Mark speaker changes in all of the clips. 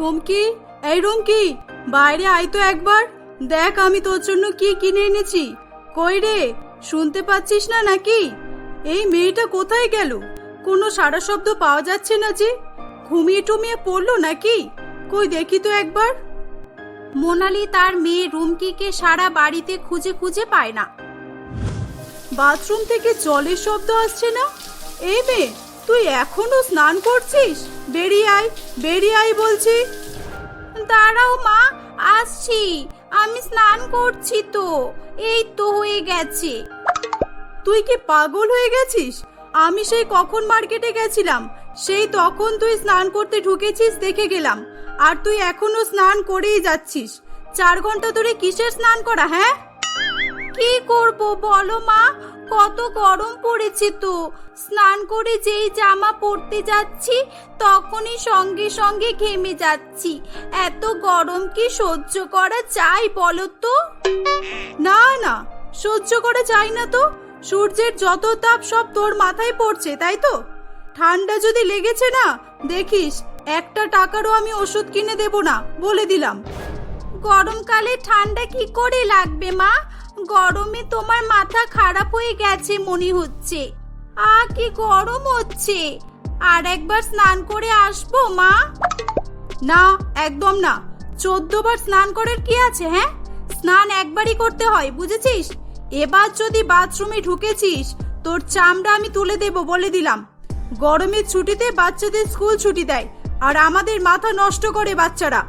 Speaker 1: রুমকি? এই রুমকি, বাইরে আয় তো একবার। দেখ আমি তোর জন্য কি কিনে এনেছি। কই রে, শুনতে পাচ্ছিস না নাকি? এই মেয়েটা কোথায় গেল? কোনো সারা শব্দ পাওয়া যাচ্ছে না যে। ঘুমিয়ে টুমিয়ে পড়ল নাকি? কই দেখি তো একবার। মোনালি তার মেয়ে রুমকিকে সারা বাড়িতে খুঁজে খুঁজে পায় না। বাথরুম থেকে জলের শব্দ আসছে না? এই মেয়ে তুই এখনও স্নান করছিস? বেরিয়ে আয় বেরিয়ে আয় বলছি। দাঁড়াও মা, আসছি। আমি স্নান করছি তো। এই তো হয়ে গেছে। তুই কি পাগল হয়ে গেছিস? আমি সেই কখন মার্কেটে গেছিলাম, সেই তখন তুই স্নান করতে ঢুকেছিস দেখে গেলাম। আর তুই এখনও স্নান করেই যাচ্ছিস। চার ঘণ্টা ধরে কিসের স্নান করা হ্যাঁ? কি করব বলো মা? কত গরম পড়েছে তো। স্নান করে যেই জামা পরতে যাচ্ছি, তখনই সঙ্গে সঙ্গে ঘেমে যাচ্ছি। এত গরম কি সহ্য করা যায় বলো তো? না না, সহ্য করা যায় না তো। সূর্যের যত তাপ সব তোর মাথায় পড়ছে, তাই তো? ঠান্ডা যদি লেগেছে না, দেখিস, একটা টাকারও আমি ওষুধ কিনে দেব না, বলে দিলাম। গরমকালে ঠান্ডা কি করে লাগবে মা? গরমে তোমার মাথা খারাপ হয়ে গেছে মনে হচ্ছে। আ, কি গরম হচ্ছে। আর একবার স্নান করে আসব, মা? না, একদম না। চোদ্দ বার স্নান করার কি আছে হ্যাঁ? স্নান একবারই করতে হয়, বুঝেছিস? এবার যদি বাথরুমে ঢুকেছিস, তোর চামড়া আমি তুলে দেব বলে দিলাম। গরমের ছুটিতে বাচ্চাদের স্কুল ছুটি দেয়, আর আমাদের মাথা নষ্ট করে বাচ্চারা।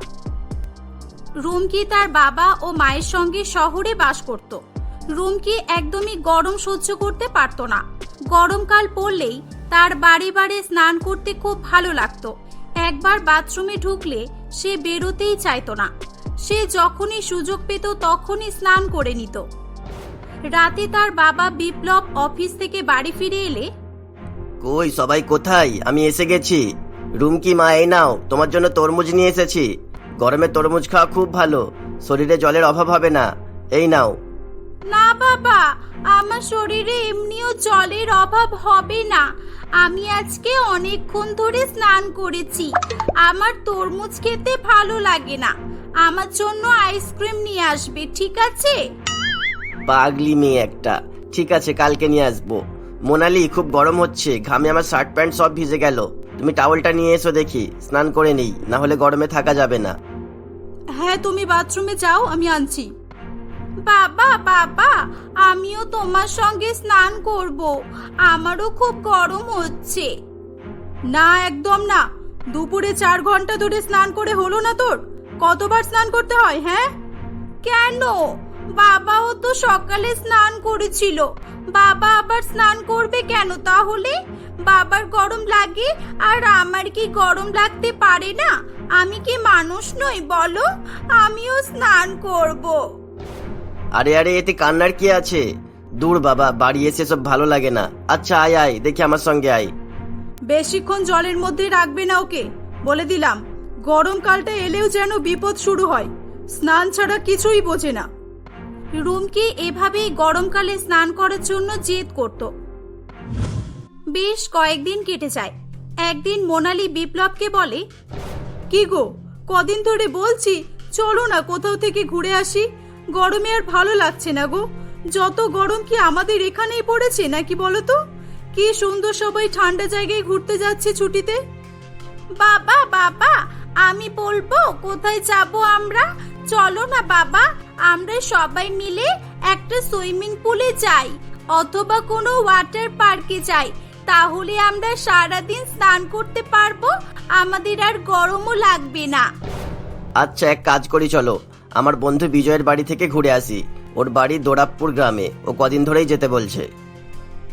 Speaker 1: রুমকি তার বাবা ও মায়ের সঙ্গে শহরে বাস করত। রুমকি একদমই গরম সহ্য করতে পারত না। গরমকাল পড়লেই তার বাড়ি বাড়ি স্নান করতে খুব ভালো লাগতো। একবার বাথরুমে ঢুকলে সে বেরোতেই চাইতো না। সে যখনই সুযোগ পেত তখনই স্নান করে নিত। রাতে তার বাবা বিপ্লব অফিস থেকে বাড়ি ফিরে এলে,
Speaker 2: কই, সবাই কোথায়? আমি এসে গেছি। রুমকি মা, এই নাও, তোমার জন্য তরমুজ নিয়ে এসেছি। গরমে তরমুজ খাওয়া খুব ভালো। শরীরে জলের অভাব হবে না। এই নাও।
Speaker 1: না বাবা আমার শরীরে এমনিও জলের অভাব হবে না। আমি আজকে অনেকক্ষণ ধরে স্নান করেছি। আমার তরমুজ খেতে ভালো লাগে না। আমার জন্য আইসক্রিম নিয়ে আসবে ঠিক আছে?
Speaker 2: পাগলি মেয়ে একটা। ঠিক আছে কালকে নিয়ে আসব। মোনালি খুব গরম হচ্ছে। ঘামে আমার শার্ট প্যান্ট সব ভিজে গেল। তুমি টাওয়েলটা নিয়ে এসো দেখি। স্নান করে নেই। না হলে গরমে থাকা যাবে না।
Speaker 1: হ্যাঁ তুমি বাথরুমে যাও, আমি আনছি। বাবা বাবা, আমিও তোমার সঙ্গে স্নান করব। আমারও খুব গরম হচ্ছে। না, একদম না। দুপুরে চার ঘণ্টা ধরে স্নান করে হলো না তোর? কতবার স্নান করতে হয় হ্যাঁ? কেন? বাবাও তো সকালে স্নান করেছিল। বাবা আবার স্নান করবে কেন তাহলে? বাবার গরম লাগে আর আমার কি গরম লাগতে পারে না? আমি কি মানুষ নই বলো? আমিও স্নান করব।
Speaker 2: আরে আরে এতে কান্নার কি আছে? দূর বাবা বাড়ি এসে সব ভালো লাগে না। আচ্ছা আয় আয় দেখি আমার সঙ্গে আয়।
Speaker 1: বেশিক্ষণ জলের মধ্যে রাখবে না ওকে। বলে দিলাম গরমকালটা এলেও যেন বিপদ শুরু হয়। স্নান ছাড়া কিছুই বোঝে না। রুমকি এভাবেই গরমকালে স্নান করার জন্য জেদ করত। বেশ কয়েকদিন কেটে যায়। একদিন মোনালি বিপ্লবকে বলে, কি গো, কদিন ধরে বলছি, চলো না কোথাও থেকে ঘুরে আসি। গরমে আর ভালো লাগছে না গো। যত গরম কি আমাদের এখানেই পড়েছে নাকি বলো তো? কি সুন্দর সবাই ঠান্ডা জায়গায় ঘুরতে যাচ্ছে ছুটিতে। বাবা বাবা, আমি বলব, কোথায় যাব আমরা? চলো না বাবা আমরা সবাই মিলে একটা সুইমিং পুলে যাই অথবা কোনো ওয়াটার পার্কে যাই। তাহলে আমরা সারাদিন স্নান করতে পারব আমাদের আর গরমও লাগবে না।
Speaker 2: আচ্ছা এক কাজ করি চলো। আমার বন্ধু বিজয়ের বাড়ি থেকে ঘুরে আসি। ওর বাড়ি দোরাবপুর গ্রামে। ও কদিন ধরেই যেতে বলছে।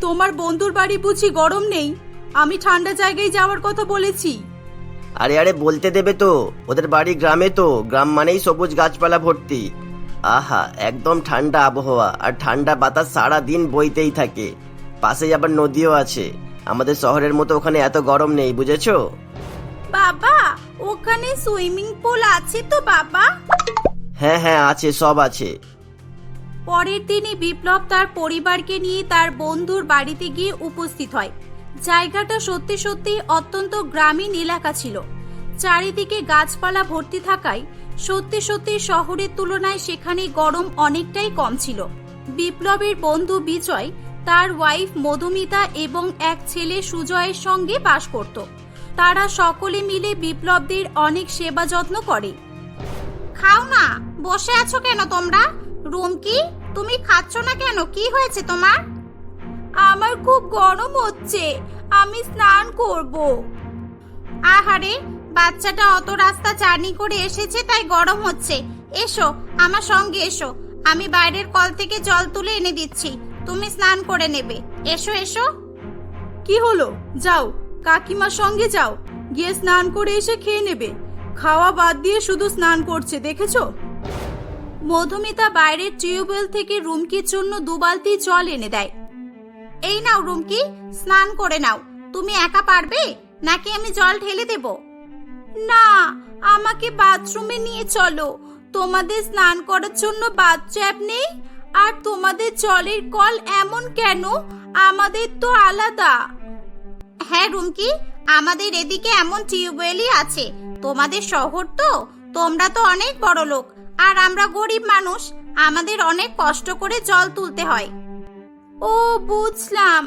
Speaker 1: তোমার বন্ধুর বাড়ি বুঝি গরম নেই? আমি ঠান্ডা জায়গায় যাওয়ার কথা বলেছি।
Speaker 2: আরে আরে বলতে দেবে তো। ওদের বাড়ি গ্রামে তো। গ্রাম মানেই সবুজ গাছপালা ভর্তি। আহা একদম ঠান্ডা আবহাওয়া। আর ঠান্ডা বাতাস সারা দিন বইতেই থাকে। পাশেই আবার নদীও আছে। আমাদের শহরের মতো ওখানে এত গরম নেই বুঝেছ?
Speaker 1: বাবা ওখানে সুইমিং পুল আছে তো বাবা?
Speaker 2: হ্যাঁ হ্যাঁ আছে সব আছে।
Speaker 1: পরের দিনই বিপ্লব তার পরিবারকে নিয়ে তার বন্ধুর বাড়িতে গিয়ে উপস্থিত হয়। জায়গাটা সত্যি সত্যি অত্যন্ত গ্রামীণ এলাকা ছিল। চারিদিকে গাছপালা ভর্তি থাকায় সত্যি সত্যি শহরের তুলনায় সেখানে গরম অনেকটাই কম ছিল। বিপ্লবের বন্ধু বিজয় তার ওয়াইফ মধুমিতা এবং এক ছেলে সুজয়ের সঙ্গে বাস করত। তারা সকলে মিলে বিপ্লবদের অনেক সেবা যত্ন করে। খাও না বসে আছো কেন তোমরা? রুমকি, তুমি খাচ্ছ না কেন? কি হয়েছে তোমার? আমার খুব গরম হচ্ছে। আমি স্নান করব। আহারে বাচ্চাটা অত রাস্তা জার্নি করে এসেছে তাই গরম হচ্ছে। এসো আমার সঙ্গে এসো। আমি বাইরের কল থেকে জল তুলে এনে দিচ্ছি। তুমি স্নান করে নেবে। এসো এসো।
Speaker 3: কি হলো? যাও কাকিমার সঙ্গে যাও। গিয়ে স্নান করে এসে খেয়ে নেবে। খাওয়া বাদ দিয়ে শুধু স্নান করছে দেখেছ?
Speaker 1: মধুমিতা বাইরের টিউবওয়েল থেকে রুমকির জন্য দু বালতি জল এনে দেয়। এই নাও রুমকি, স্নান করে নাও। তুমি একা পারবে, নাকি আমি জল ঢেলে দেব? না, আমাকে বাথরুমে নিয়ে চলো। তোমাদের স্নান করার জন্য বাথট্যাপ নেই, আর তোমাদের জলের কল এমন কেন? আমাদের তো আলাদা। হ্যাঁ রুমকি, আমাদের এদিকে এমন টিউবওয়েলই আছে। তোমাদের শহর তো, তোমরা তো অনেক বড় লোক আর আমরা গরিব মানুষ, আমাদের অনেক কষ্ট করে জল তুলতে হয়। ও, বুঝলাম।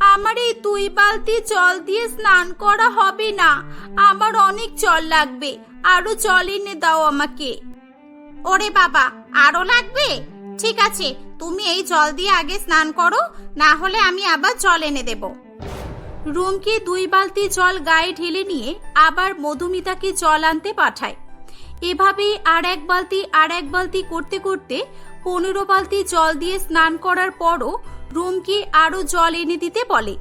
Speaker 1: আমার এই দুই বালতি জল দিয়ে স্নান করা হবে না। আমার অনেক জল লাগবে। আরও জল এনে দাও আমাকে। ওরে বাবা, আরও লাগবে? ঠিক আছে, তুমি এই জল দিয়ে আগে স্নান করো, না হলে আমি আবার জল এনে দেবো। রুমকে দুই বালতি জল গায়ে ঢেলে নিয়ে আবার মধুমিতাকে জল আনতে পাঠায়। এভাবেই আর এক বালতি, আর এক বালতি করতে করতে পনেরো বালতি জল দিয়ে স্নান করার পরও রুমকে আরও জল এনে দিতে বলে।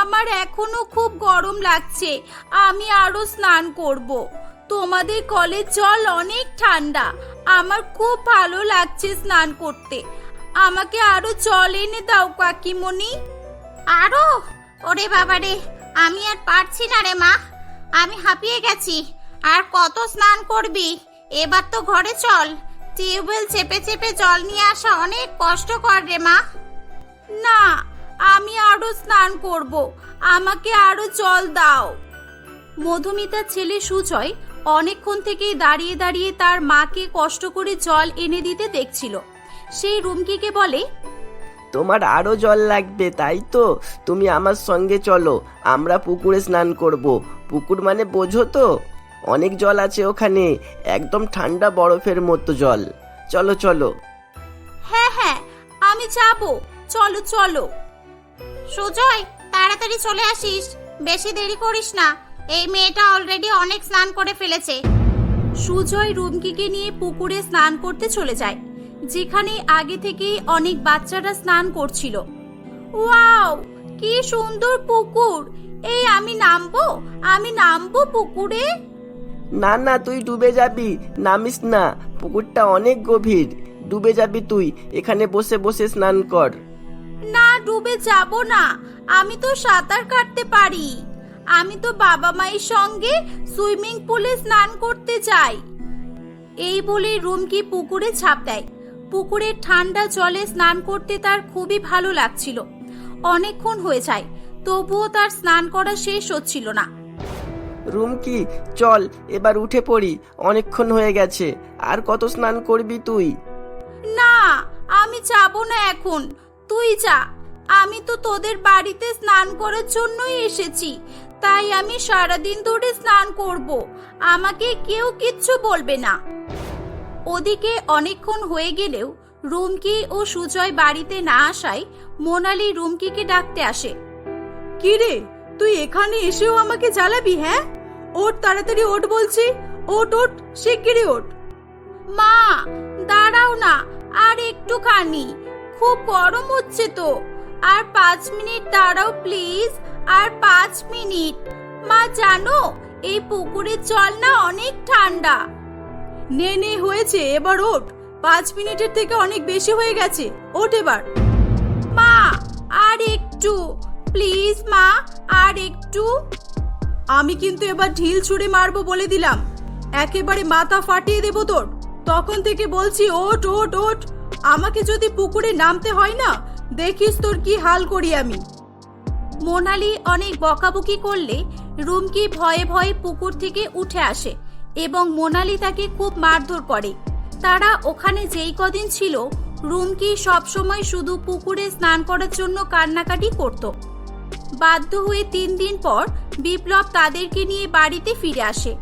Speaker 1: আমার এখনও খুব গরম লাগছে, আমি আরও স্নান করব। তোমাদের কলের জল অনেক ঠান্ডা, আমার খুব ভালো লাগছে স্নান করতে। আমাকে আরও জল এনে দাও কাকিমণি। আরও? ওরে বাবারে, আমি আর পারছি না রে মা। আমি হাঁপিয়ে গেছি, আর কত স্নান করবি? এবার তো ঘরে চল। টিউবওয়েল চেপে চেপে জল নিয়ে আসা অনেক কষ্টকর রে মা। না আমি আরও স্নান করব। আমাকে আরও জল দাও। মধুমিতার ছেলে সুজয় অনেকক্ষণ থেকেই দাঁড়িয়ে দাঁড়িয়ে তার মাকে কষ্ট করে জল এনে দিতে দেখছিল। সেই রুমকিকে বলে
Speaker 2: তোমার আরও জল লাগবে তাই তো? তুমি আমার সঙ্গে চলো আমরা পুকুরে স্নান করব। পুকুর মানে বোঝো তো? অনেক জল আছে ওখানে একদম ঠান্ডা বরফের মতো জল। চলো চলো।
Speaker 1: হ্যাঁ হ্যাঁ আমি যাব। চলো চলো। সুজয়, তাড়াতাড়ি চলে আসিস। বেশি দেরি করিস না। এই মেয়েটা অলরেডি অনেক স্নান করে ফেলেছে। সুজয় রুমকিকে নিয়ে পুকুরে স্নান করতে চলে যায় যেখানে আগে থেকেই অনেক বাচ্চারা স্নান করছিল। ওয়াও, কি সুন্দর পুকুর! এই আমি নামবো? আমি নামবো পুকুরে?
Speaker 2: না না, তুই ডুবে যাবি। নামিস না। পুকুরটা অনেক গভীর। ডুবে যাবি তুই। এখানে বসে বসে স্নান কর।
Speaker 1: না ডুবে যাব না। আমি তো সাঁতার কাটতে পারি। আমি তো বাবা মায়ের সঙ্গে সুইমিং পুলে স্নান করতে যাই। এই বলে রুমকি পুকুরে ঝাঁপ দেয়। পুকুরের ঠান্ডা জলে স্নান করতে তার খুবই ভালো লাগছিল। অনেকক্ষণ হয়ে যায় তবুও তার স্নান করা শেষ হচ্ছিল না।
Speaker 2: রুমকি চল এবার উঠে পড়ি। অনেকক্ষণ হয়ে গেছে। আর কত স্নান করবি তুই?
Speaker 1: না আমি যাব না এখন। তুই যা। আমি তো তোদের বাড়িতে স্নান করার জন্যই এসেছি তাই আমি সারাদিন ধরে স্নান করব। আমাকে কেউ কিচ্ছু বলবে না। ওদিকে অনেকক্ষণ হয়ে গেলেও রুমকি ও সুজয় বাড়িতে না আসায় মোনালি রুমকিকে ডাকতে আসে।
Speaker 3: কি রে তুই এখানে এসেও আমাকে জ্বালাবি হ্যাঁ? ওট তাড়াতাড়ি ওট বলছি। ওট ওট শিগগিরই ওট
Speaker 1: মা দাঁড়াও না আর একটু একটুখানি। খুব গরম হচ্ছে তো। আর পাঁচ মিনিট দাঁড়াও প্লিজ, আর পাঁচ মিনিট। মা, জানো, এই পুকুরের জল না অনেক ঠান্ডা।
Speaker 3: নে নে, হয়েছে, এবার ওঠ। পাঁচ মিনিটের থেকে অনেক বেশি হয়ে গেছে। ওঠ এবার।
Speaker 1: মা, আর একটু। প্লিজ, মা, আর একটু।
Speaker 3: আমি কিন্তু এবার ঢিল ছুঁড়ে মারবো বলে দিলাম। একেবারে মাথা ফাটিয়ে দেবো তোর। তখন থেকে বলছি ওট ওট ওট আমাকে যদি পুকুরে নামতে হয় না, দেখিস তোর কি হাল করি আমি।
Speaker 1: মোনালি অনেক বকাবকি করলে রুমকি ভয়ে ভয়ে পুকুর থেকে উঠে আসে এবং মোনালি তাকে খুব মারধর করে। তারা ওখানে যেই কদিন ছিল, রুমকি সবসময় শুধু পুকুরে স্নান করার জন্য কান্নাকাটি করত। বাধ্য হয়ে তিন দিন পর বিপ্লব তাদেরকে নিয়ে বাড়িতে ফিরে আসে।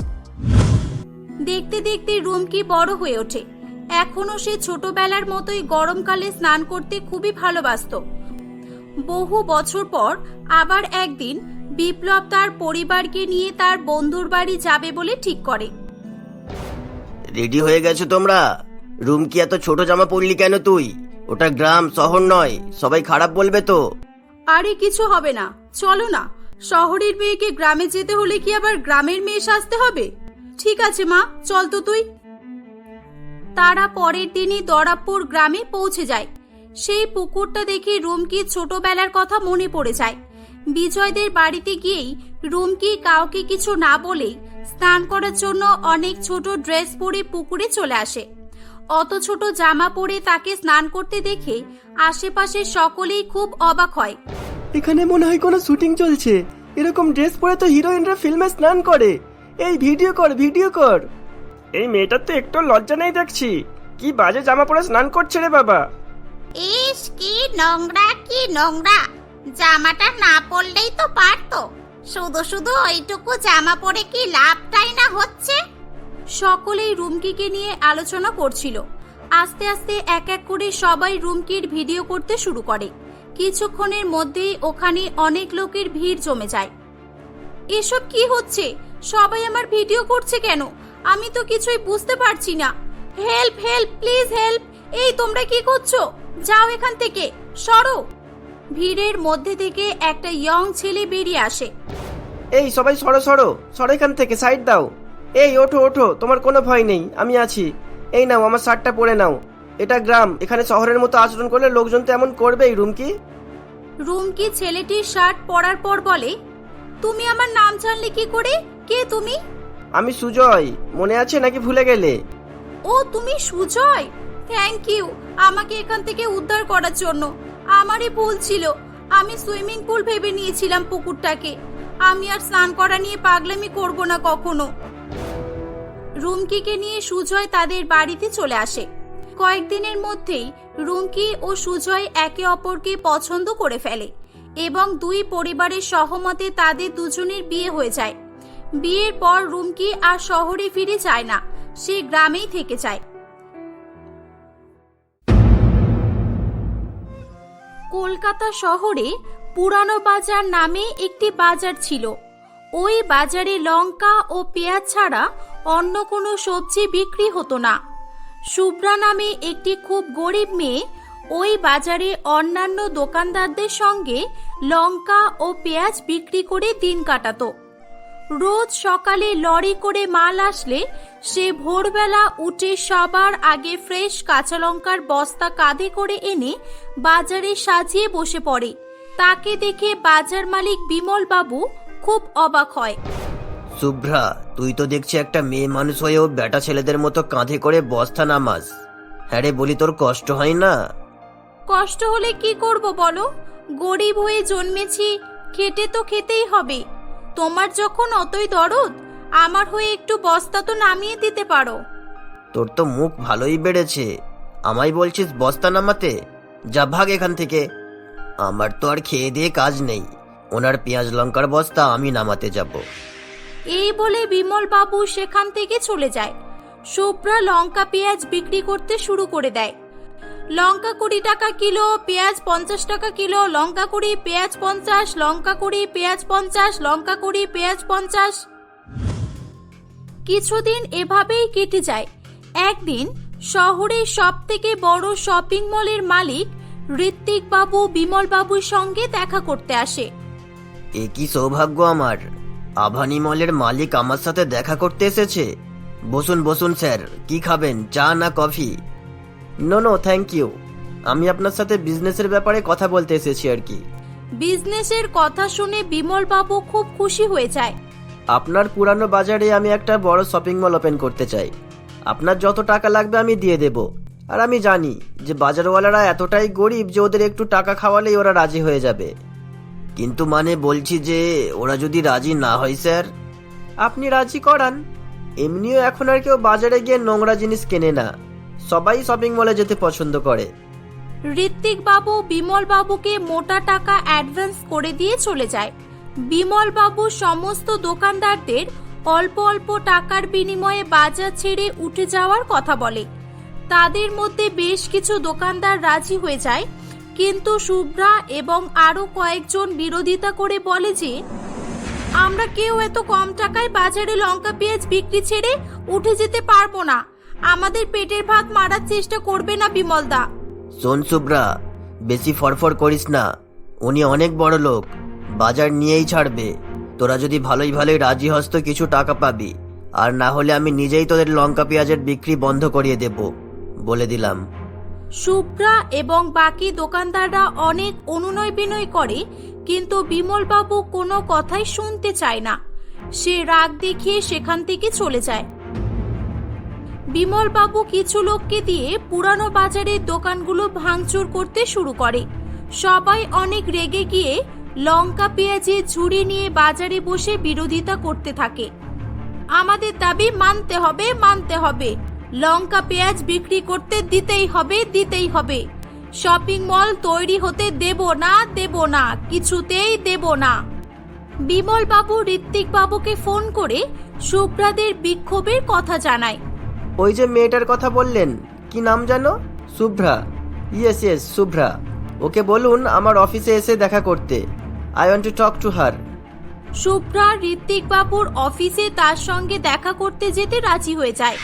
Speaker 1: দেখতে দেখতে রুমকি বড় হয়ে ওঠে। এখনও সে ছোটবেলার মতোই গরমকালে স্নান করতে খুবই ভালোবাসত। বহু বছর পর আবার একদিন বিপ্লব তার পরিবারকে নিয়ে তার বন্ধুর বাড়ি যাবে বলে ঠিক করে।
Speaker 2: রেডি হয়ে গেছো তোমরা? রুম কি এত ছোট জামা পরলি কেন তুই? ওটা গ্রাম শহর নয় সবাই খারাপ বলবে তো।
Speaker 3: আরে কিছু হবে না চলো না শহরের মেয়েকে গ্রামে যেতে হলে কি আবার গ্রামের মেয়ে সাজতে হবে? ঠিক আছে মা চল তো তুই।
Speaker 1: তারা পরের দিনই দরাবপুর গ্রামে পৌঁছে যায়। সেই পুকুরটা দেখে রুমকির ছোটবেলার কথা মনে পড়ে যায়। বিজয়দের বাড়িতে গিয়েই রুমকি কাউকে কিছু না বলেই স্নান করার জন্য অনেক ছোট ড্রেস পরে পুকুরে চলে আসে। অত ছোট জামা পরে তাকে স্নান করতে দেখে আশেপাশের সকলেই খুব অবাক হয়।
Speaker 4: এখানে মনে হয় কোনো শুটিং চলছে। এরকম ড্রেস পরে তো হিরোইনরা ফিল্মে স্নান করে। এই ভিডিও কর ভিডিও কর। এই মেয়েটার তো একটু লজ্জা নেই দেখছি। কি বাজে জামা পরে স্নান করছে রে বাবা।
Speaker 1: ইস কি নোংরা কি নোংরা। জামাটা না পরলেই তো পারতো। শুধু শুধু ওইটুকু জামা পরে কি লাভটাই না হচ্ছে? সকলেই রুমকিকে নিয়ে আলোচনা করছিল। আস্তে আস্তে এক এক করে সবাই রুমকির ভিডিও করতে শুরু করে। কিছুক্ষণের মধ্যেই ওখানে অনেক লোকের ভিড় জমে যায়। এসব কি হচ্ছে? সবাই আমার ভিডিও করছে কেন? আমি তো কিছুই বুঝতে পারছি না। হেল্প হেল্প প্লিজ হেল্প এই তোমরা কি করছ? যাও এখান থেকে সরো। ভিড়ের মধ্যে থেকে একটা ইয়ং ছেলে বেরিয়ে আসে।
Speaker 4: এই সবাই সরো সরো। সরো এখান থেকে সাইড দাও। এই ওঠো ওঠো। তোমার কোনো ভয় নেই। আমি আছি। এই নাও আমার শার্টটা পরে নাও। এটা গ্রাম। এখানে শহরের মতো আচরণ করলে লোকজন তো এমন করবেই রুম কি
Speaker 1: রুমকি ছেলেটির শার্ট পরার পর বলে তুমি আমার নাম জানলে কি করে? কে তুমি?
Speaker 4: আমি সুজয়, মনে আছে নাকি ভুলে গেলে?
Speaker 1: ও, তুমি সুজয়? থ্যাংক ইউ আমাকে এখান থেকে উদ্ধার করার জন্য। আমারই ভুল ছিল। আমি সুইমিং পুল ভেবে নিয়েছিলাম পুকুরটাকে। আমি আর স্নান করা নিয়ে পাগলামি করব না কখনো। রুমকিকে নিয়ে সুজয় তাদের বাড়িতে চলে আসে। কয়েকদিনের মধ্যেই রুমকি ও সুজয় একে অপরকে পছন্দ করে ফেলে এবং দুই পরিবারের সহমতে তাদের দুজনের বিয়ে হয়ে যায়। বিয়ের পর রুমকি আর শহরে ফিরে চায় না, সে গ্রামেই থেকে চায়। কলকাতা শহরে পুরানো বাজার নামে একটি বাজার ছিল। ওই বাজারে লঙ্কা ও পেঁয়াজ ছাড়া অন্য কোনো সবজি বিক্রি হতো না। শুভ্রা নামে একটি খুব গরিব মেয়ে ওই বাজারে অন্যান্য দোকানদারদের সঙ্গে লঙ্কা ও পেঁয়াজ বিক্রি করে দিন কাটাতো। রোজ সকালে লরি করে মাল আসলে সে ভোরবেলা উঠে সবার আগে ফ্রেশ কাঁচা লঙ্কার বস্তা কাঁধে করে এনে বাজারে সাজিয়ে বসে পড়ে। তাকে দেখে বাজার মালিক বিমল বাবু খুব অবাক হয়।
Speaker 2: শুভ্রা তুই তো দেখছি একটা মেয়ে মানুষ হয়েও বেটা ছেলেদের মতো কাঁধে করে বস্তা নামাজ হ্যাঁ রে বলি তোর কষ্ট হয় না?
Speaker 1: কষ্ট হলে কি করব বলো? গরিব হয়ে জন্মেছি খেটে তো খেতেই হবে। তোমার যখন অতই দরদ আমার হয়ে একটু বস্তা তো নামিয়ে দিতে পারো।
Speaker 2: তোর তো মুখ ভালোই বেড়েছে। আমায় বলছিস বস্তা নামাতে? যা ভাগ এখান থেকে। আমার তো আর খেয়ে দিয়ে কাজ নেই। ওনার পেঁয়াজ লঙ্কার বস্তা আমি নামাতে যাব।
Speaker 1: এই বলে বিমল বাবু সেখান থেকে চলে যায়। শুভ্রা লঙ্কা পেঁয়াজ বিক্রি করতে শুরু করে দেয়। লঙ্কা কুড়ি টাকা কিলো, পেঁয়াজ পঞ্চাশ টাকা কিলো, লঙ্কা কুড়ি, পেঁয়াজ পঞ্চাশ, লঙ্কা কুড়ি, পেঁয়াজ পঞ্চাশ, লঙ্কা কুড়ি, পেঁয়াজ পঞ্চাশ। কিছুদিন এভাবেই কেটে যায়। একদিন শহরের সব থেকে বড় শপিং মলের মালিক ঋত্বিক বাবু বিমল বাবুর সঙ্গে দেখা করতে আসে।
Speaker 2: এ কি সৌভাগ্য আমার। আভানি মলের মালিক আমার সাথে দেখা করতে এসেছে। বসুন বসুন, স্যার। কি খাবেন? চা না coffee? No no thank you আমি আপনার সাথে বিজনেসের ব্যাপারে কথা বলতে এসেছি আর কি।
Speaker 1: বিজনেসের কথা শুনে বিমল বাবু খুব খুশি হয়ে যায়।
Speaker 2: আপনার পুরানো বাজারে আমি একটা বড় শপিং মল ওপেন করতে চাই। আপনার যত টাকা লাগবে আমি দিয়ে দেব। আর আমি জানি যে বাজারওয়ালারা এতটাই গরিব যে ওদের একটু টাকা খাওয়ালেই ওরা রাজি হয়ে যাবে। কিন্তু মানে বলছি যে ওরা যদি রাজি না হয় স্যার
Speaker 4: আপনি রাজি করান। এমনিও এখন আর কেউ বাজারে গিয়ে নোংরা জিনিস কেনে না। সবাই শপিং মলে যেতে পছন্দ করে।
Speaker 1: ঋত্বিক বাবু বিমল বাবুকে মোটা টাকা অ্যাডভান্স করে দিয়ে চলে যায়। বিমল বাবু সমস্ত দোকানদারদের অল্প অল্প টাকার বিনিময়ে বাজার ছেড়ে উঠে যাওয়ার কথা বলে। তাদের মধ্যে বেশ কিছু দোকানদার রাজি হয়ে যায়, কিন্তু শুভ্রা এবং আরও কয়েকজন বিরোধিতা করে বলে যে, আমরা কেউ এত কম টাকায় বাজারে লঙ্কা পেঁয়াজ বিক্রি ছেড়ে উঠে যেতে পারব না। আমাদের পেটের ভাত মারার চেষ্টা করবে না বিমলদা।
Speaker 2: শোন শুভ্রা বেশি ফরফর করিস না। উনি অনেক বড় লোক বাজার নিয়েই ছাড়বে। তোরা যদি ভালোই ভালোই রাজি হস তো কিছু টাকা পাবি। আর না হলে আমি নিজেই তোদের লঙ্কা পেঁয়াজের বিক্রি বন্ধ করিয়ে দেব বলে দিলাম।
Speaker 1: শুভ্রা এবং বাকি দোকানদাররা অনেক অনুনয় বিনয় করে কিন্তু বিমলবাবু কোনো কথাই শুনতে চায় না। সে রাগ দেখিয়ে সেখান থেকে চলে যায়। বিমলবাবু কিছু লোককে দিয়ে পুরানো বাজারের দোকানগুলো ভাঙচুর করতে শুরু করে। সবাই অনেক রেগে গিয়ে লঙ্কা পেঁয়াজে ঝুড়ি নিয়ে বাজারে বসে বিরোধিতা করতে থাকে। আমাদের দাবি মানতে হবে মানতে হবে। লঙ্কা পেঁয়াজ বিক্রি করতে দিতেই হবে দিতেই হবে। শপিং মল তৈরি হতে দেব না দেব না, কিছুতেই দেব না। বিমল বাবু ঋত্বিক বাবুকে ফোন করে শুভ্রাদের বিক্ষোভের কথা জানায়।
Speaker 4: ওই যে মেয়েটার কথা বললেন কি নাম জানো? Shubhra. Yes yes Shubhra. Okay বলুন আমার অফিসে এসে দেখা করতে। I want to talk to her
Speaker 1: Shubhra Ritwik বাবুর অফিসে তার সঙ্গে দেখা করতে যেতে রাজি হয়ে যায়।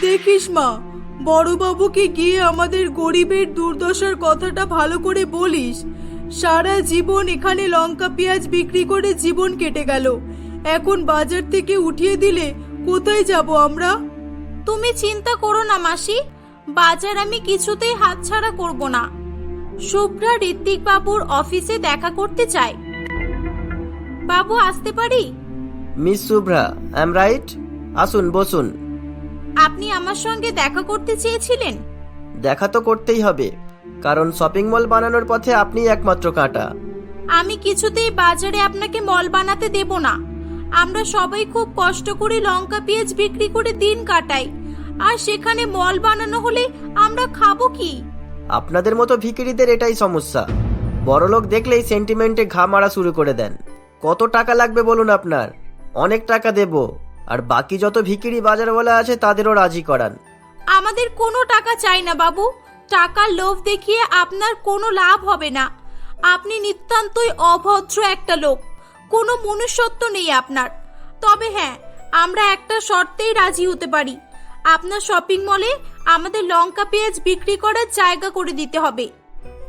Speaker 3: দেখিস মা বড়বাবুকে গিয়ে আমাদের গরিবের দুর্দশার কথাটা ভালো করে বলিস। সারা জীবন এখানে লঙ্কা পেঁয়াজ বিক্রি করে জীবন কেটে গেল। এখন বাজার থেকে উঠিয়ে দিলে কোথায় যাব আমরা?
Speaker 1: তুমি চিন্তা করো না মাসি। বাজার আমি কিছুতেই হাতছাড়া করব না। শুভ্রা ঋত্বিক বাবুর অফিসে দেখা করতে চাই বাবু আসতে পারি?
Speaker 4: Miss Shubhra I am right. আসুন বসুন।
Speaker 1: আপনি আমার সঙ্গে দেখা করতে চেয়েছিলেন?
Speaker 4: দেখা তো করতেই হবে কারণ শপিং মল বানানোর পথে আপনি একমাত্র কাঁটা।
Speaker 1: আমি কিছুতেই বাজারে আপনাকে মল বানাতে দেব না। আমরা সবাই খুব কষ্ট করে লঙ্কা পেঁয়াজ বিক্রি করে দিন কাটাই। আর সেখানে মল বানানো হলে আমরা খাব কি?
Speaker 4: আপনাদের মতো ভিকিরিদের এটাই সমস্যা। বড়লোক দেখলেই সেন্টিমেন্টে ঘা মারা শুরু করে দেন। কত টাকা লাগবে বলুন আপনার? অনেক টাকা দেব। আর বাকি যত ভিকিরি বাজারওয়ালা আছে তাদেরও রাজি করান।
Speaker 1: আমাদের কোনো টাকা চাই না বাবু। টাকার লোভ দেখিয়ে আপনার কোনো লাভ হবে না। আপনি নিতান্তই অভদ্র একটা লোক। কোনো মনুষ্যত্ব নেই আপনার। তবে হ্যাঁ আমরা একটা শর্তেই রাজি হতে পারি। আপনার শপিং মলে আমাদের লঙ্কা পেঁয়াজ বিক্রি করার জায়গা করে দিতে হবে।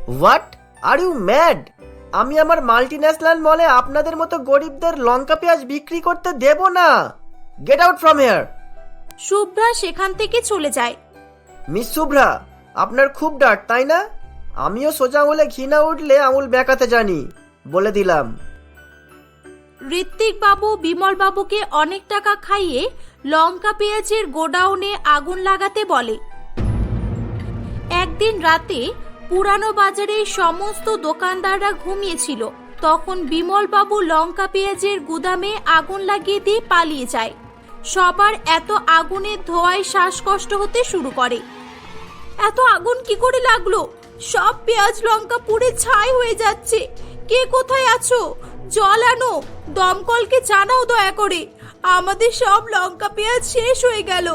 Speaker 4: হোয়াট আর ইউ ম্যাড আমি আমার মাল্টি ন্যাশনাল মলে আপনাদের মতো গরিবদের লঙ্কা পেঁয়াজ বিক্রি করতে দেব না। Get out from here
Speaker 1: Shubhra সেখান থেকে চলে যায়।
Speaker 4: মিস শুভ্রা আপনার খুব ডাট তাই না? আমিও সোজা আঙুলে ঘৃণা উঠলে আঙুল বেঁকাতে জানি বলে দিলাম।
Speaker 1: ঋত্বিক বাবু বিমল বাবুকে অনেক টাকা খাইয়ে লঙ্কা পেঁয়াজের গোডাউনে আগুন লাগাতে বলে। একদিন রাতে পুরানো বাজারে সমস্ত দোকানদাররা ঘুমিয়েছিল। তখন বিমল বাবু লঙ্কা পেঁয়াজের গুদামে আগুন লাগিয়ে দিয়ে পালিয়ে যায়। সবার এত আগুনের ধোয়ায় শ্বাসকষ্ট হতে শুরু করে। এত আগুন কি করে লাগল? সব পেঁয়াজ, লঙ্কা পুড়ে ছাই হয়ে যাচ্ছে। কে কোথায় আছো? জল আনো, দমকলকে জানাও দয়া করে। আমাদের সব লঙ্কা পেঁয়াজ শেষ হয়ে গেল।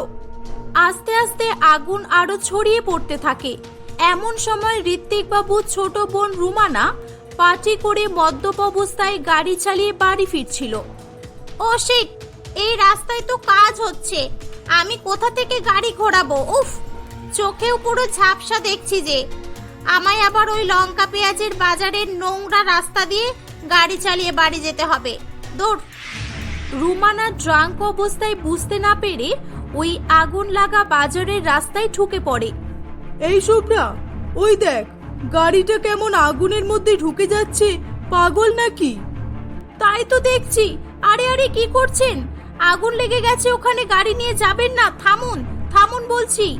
Speaker 1: আস্তে আস্তে আগুন আরও ছড়িয়ে পড়তে থাকে। এমন সময় ঋত্বিক বাবু ছোট বোন রুমানা পাটি করে মদ্যপ অবস্থায় গাড়ি চালিয়ে বাড়ি ফিরছিল। ও শিট, এই রাস্তায় তো কাজ হচ্ছে। আমি কোথা থেকে গাড়ি ঘোরাবো? উফ, চোখেও পুরো ঝাপসা দেখছি যে। আমায় আবার ওই লঙ্কা পেঁয়াজের বাজারের নোংরা রাস্তা দিয়ে গাড়ি চালিয়ে বাড়ি যেতে হবে। দৌড় রুমানা ড্রাঙ্ক অবস্থায় বুঝতে না পেরে ওই আগুন লাগা বাজারের রাস্তায় ঢুকে পড়ে।
Speaker 3: এই শুভ্রা ওই দেখ গাড়িটা কেমন আগুনের মধ্যে ঢুকে যাচ্ছে পাগল নাকি?
Speaker 1: তাই তো দেখছি। আরে আরে কি করছেন? আগুন লেগে গেছে ওখানে গাড়ি নিয়ে যাবেন না থামুন থামুন বলছি।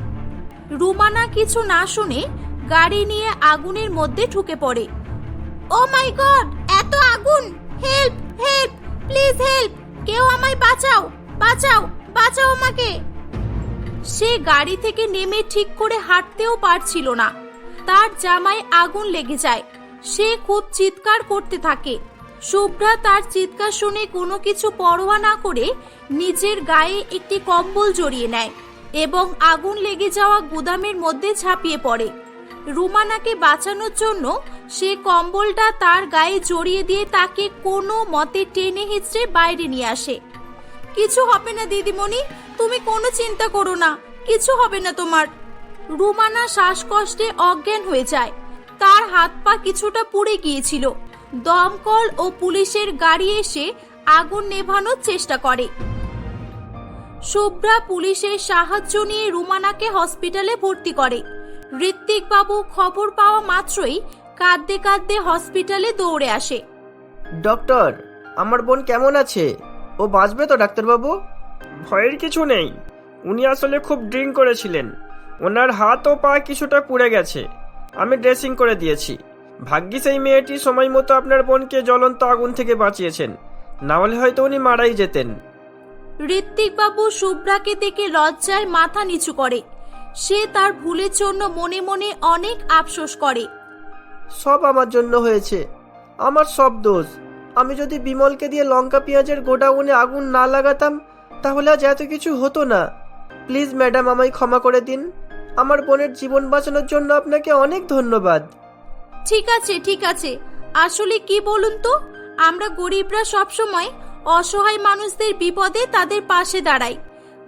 Speaker 1: রুমানা কিছু না শুনে গাড়ি নিয়ে আগুনের মধ্যে ঢুকে পড়ে। ও মাই গড আগুন! হেল্প হেল্প প্লিজ হেল্প কেউ আমায় বাঁচাও! বাঁচাও! বাঁচাও আমাকে! সে গাড়ি থেকে নেমে ঠিক করে হাঁটতেও পারছিল না। তার জামায় আগুন লেগে যায়। সে খুব চিৎকার করতে থাকে। শুভ্রা তার চিৎকার শুনে কোনো কিছু পরোয়া না করে নিজের গায়ে একটি কম্বল জড়িয়ে নেয় এবং আগুন লেগে যাওয়া গুদামের মধ্যে ঝাঁপিয়ে পড়ে। রুমানাকে বাঁচানোর জন্য সে কম্বলটা তার গায়ে জড়িয়ে দিয়ে তাকে কোনো মতে টেনে হিচড়ে বাইরে নিয়ে আসে। কিছু হবে না, দিদিমণি, তুমি কোনো চিন্তা করো না, কিছু হবে না তোমার। রুমানা শ্বাসকষ্টে অজ্ঞান হয়ে যায়। তার হাত পা কিছুটা পুড়ে গিয়েছিল। দমকল ও পুলিশের গাড়ি এসে আগুন নেভানোর চেষ্টা করে। শুভ্রা পুলিশের সাহায্য নিয়ে রুমানাকে হসপিটালে ভর্তি করে। ঋত্বিক বাবু খবর পাওয়া মাত্রই কাঁদতে কাঁদতে হসপিটালে দৌড়ে আসে।
Speaker 2: ডক্টর আমার বোন কেমন আছে? ও বাঁচবে তো ডাক্তারবাবু? ভয়ের কিছু নেই। উনি আসলে খুব ড্রিঙ্ক করেছিলেন। ওনার হাত ও পা কিছুটা পুড়ে গেছে। আমি ড্রেসিং করে দিয়েছি। ভাগ্যিস এই মেয়েটি সময় মতো আপনার বোনকে জ্বলন্ত আগুন থেকে বাঁচিয়েছেন। না হলে হয়তো উনি মারাই যেতেন।
Speaker 1: ঋত্বিক বাবু শুভ্রাকে দেখে লজ্জায় মাথা নিচু করে। সে তার ভুলের জন্য মনে মনে অনেক আফসোস করে।
Speaker 2: সব আমার জন্য হয়েছে। আমার সব দোষ। আমি যদি বিমলকে দিয়ে লঙ্কা পেঁয়াজের গোডাউনে আগুন না লাগাতাম, তাহলে আজ এত কিছু হতো না। প্লিজ ম্যাডাম, আমায় ক্ষমা করে দিন। আমার বোনের জীবন বাঁচানোর জন্য আপনাকে অনেক ধন্যবাদ।
Speaker 1: ঠিক আছে ঠিক আছে। আসলে কি বলুন তো? আমরা গরিবরা সবসময় অসহায় মানুষদের বিপদে তাদের পাশে দাঁড়াই।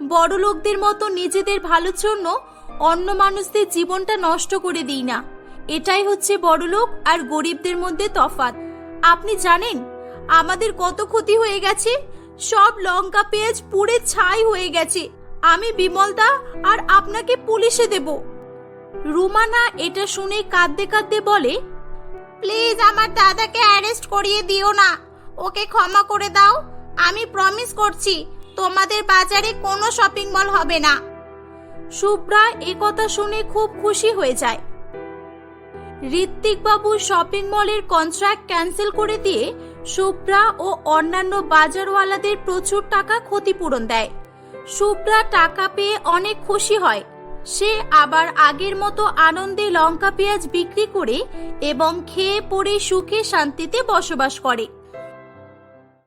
Speaker 1: বড় লোকদের মতো নিজেদের ভালোর জন্য অন্য মানুষদের জীবনটা নষ্ট করে দিই না। এটাই হচ্ছে বড়লোক আর গরিবদের মধ্যে তফাৎ। আপনি জানেন, আমাদের কত ক্ষতি হয়ে গেছে? সব লঙ্কা পেঁয়াজ পুড়ে ছাই হয়ে গেছে। আমি বিমলদা আর আপনাকে পুলিশে দেব। রুমানা এটা শুনে কাঁদতে কাঁদতে বলে, প্লিজ আমার দাদাকে অ্যারেস্ট করিয়ে দিও না। ওকে ক্ষমা করে দাও। আমি প্রমিস করছি, তোমাদের বাজারে কোনো শপিং মল হবে না। শুভ্রা এ কথা শুনে খুব খুশি হয়ে যায়। ঋত্বিক বাবু শপিং মলের কন্ট্রাক্ট ক্যান্সেল করে দিয়ে সুপ্রা ও অন্যান্য বাজারওয়ালাদের প্রচুর টাকা ক্ষতিপূরণ দেয়। সুপ্রা টাকা পেয়ে অনেক খুশি হয়। সে আবার আগের মতো আনন্দে লঙ্কা পেঁয়াজ বিক্রি করে এবং খেয়ে পরে সুখে শান্তিতে বসবাস করে।